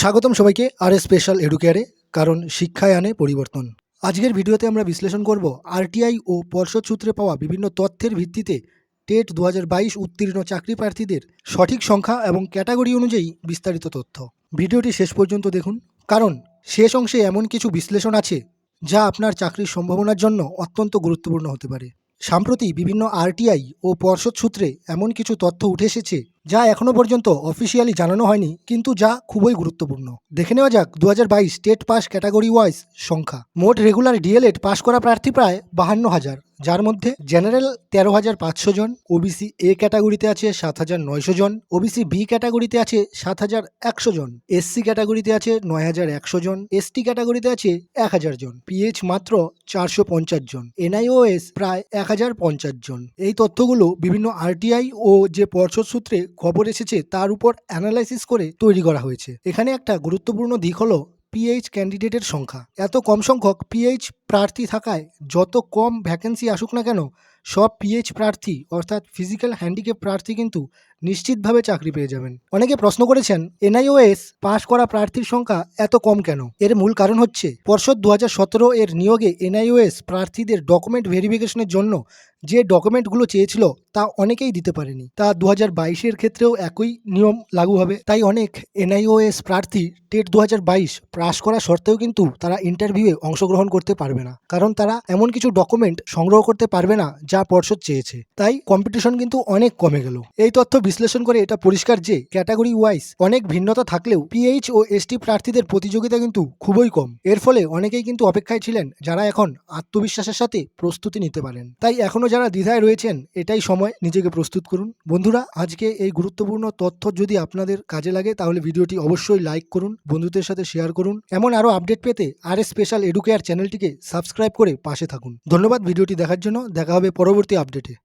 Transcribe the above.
স্বাগতম সবাইকে আর স্পেশাল এডুকেয়ারে কারণ শিক্ষায় আনে পরিবর্তন। আজকের ভিডিওতে আমরা বিশ্লেষণ করব আরটিআই ও পর্ষদ সূত্রে পাওয়া বিভিন্ন তথ্যের ভিত্তিতে টেট দু হাজার বাইশ উত্তীর্ণ চাকরি প্রার্থীদের সঠিক সংখ্যা এবং ক্যাটাগরি অনুযায়ী বিস্তারিত তথ্য। ভিডিওটি শেষ পর্যন্ত দেখুন, কারণ শেষ অংশে এমন কিছু বিশ্লেষণ আছে যা আপনার চাকরির সম্ভাবনার জন্য অত্যন্ত গুরুত্বপূর্ণ হতে পারে। সম্প্রতি বিভিন্ন আরটিআই ও পর্ষদ সূত্রে এমন কিছু তথ্য উঠে এসেছে যা এখনও পর্যন্ত অফিসিয়ালি জানানো হয়নি, কিন্তু যা খুবই গুরুত্বপূর্ণ। দেখে নেওয়া যাক দু হাজার বাইশ স্টেট পাস ক্যাটাগরি ওয়াইজ সংখ্যা। মোট রেগুলার ডিএলএড পাস করা প্রার্থী প্রায় বাহান্ন হাজার। যার মধ্যে জেনারেল তেরো হাজার পাঁচশো জন, ওবিসি এ ক্যাটাগরিতে আছে সাত হাজার নয়শো জন, ওবিসি বি ক্যাটাগরিতে আছে সাত হাজার একশো জন, এসসি ক্যাটাগরিতে আছে নয় হাজার একশো জন, এসটি ক্যাটাগরিতে আছে এক হাজার জন, পিএইচ মাত্র চারশো পঞ্চাশ জন, এনআইওএস প্রায় এক হাজার পঞ্চাশ জন। এই তথ্যগুলো বিভিন্ন আরটিআই ও যে পর্ষদ সূত্রে খবর এসেছে তার উপর অ্যানালাইসিস করে তৈরি করা হয়েছে। এখানে একটা গুরুত্বপূর্ণ দিক হলো পিএইচ ক্যান্ডিডেটের সংখ্যা। এত কম সংখ্যক পিএইচ প্রার্থী থাকায় যত কম ভ্যাকেন্সি আসুক না কেন, সব পিএইচ প্রার্থী, অর্থাৎ ফিজিক্যাল হ্যান্ডিক্যাপ প্রার্থী কিন্তু নিশ্চিতভাবে চাকরি পেয়ে যাবেন। অনেকে প্রশ্ন করেছেন এনআইওএস পাশ করা প্রার্থীর সংখ্যা এত কম কেন? এর মূল কারণ হচ্ছে, পর্ষদ দু হাজার সতেরো এর নিয়োগে এনআইওএস প্রার্থীদের ডকুমেন্ট ভেরিফিকেশনের জন্য যে ডকুমেন্টগুলো চেয়েছিল তা অনেকেই দিতে পারেনি। তা দু হাজার বাইশের ক্ষেত্রেও একই নিয়ম লাগু হবে। তাই অনেক এনআইওএস প্রার্থী টেট দু হাজার বাইশ পাস করা সত্ত্বেও কিন্তু তারা ইন্টারভিউয়ে অংশগ্রহণ করতে পারবে না। কারণ তারা এমন কিছু ডকুমেন্ট সংগ্রহ করতে পারবে না যা পর্ষদ চেয়েছে। তাই কম্পিটিশন কিন্তু অনেক কমে গেল। এই তথ্য বিশ্লেষণ করে এটা পরিষ্কার যে ক্যাটাগরি ওয়াইজ অনেক ভিন্নতা থাকলেও পিএইচ ও এসটি প্রার্থীদের প্রতিযোগিতা কিন্তু খুবই কম। এর ফলে অনেকেই কিন্তু অপেক্ষায় ছিলেন যারা এখন আত্মবিশ্বাসের সাথে প্রস্তুতি নিতে পারেন। তাই এখনও যারা দ্বিধায় রয়েছেন, এটাই সময়। নিজেকে প্রস্তুত করুন। বন্ধুরা, আজকে এই গুরুত্বপূর্ণ তথ্য যদি আপনাদের কাজে লাগে, তাহলে ভিডিওটি অবশ্যই লাইক করুন, বন্ধুদের সাথে শেয়ার করুন। এমন আরও আপডেট পেতে আর স্পেশাল এডুকেয়ার চ্যানেলটিকে সাবস্ক্রাইব করে পাশে থাকুন। ধন্যবাদ ভিডিওটি দেখার জন্য। দেখা হবে পরবর্তী আপডেটে।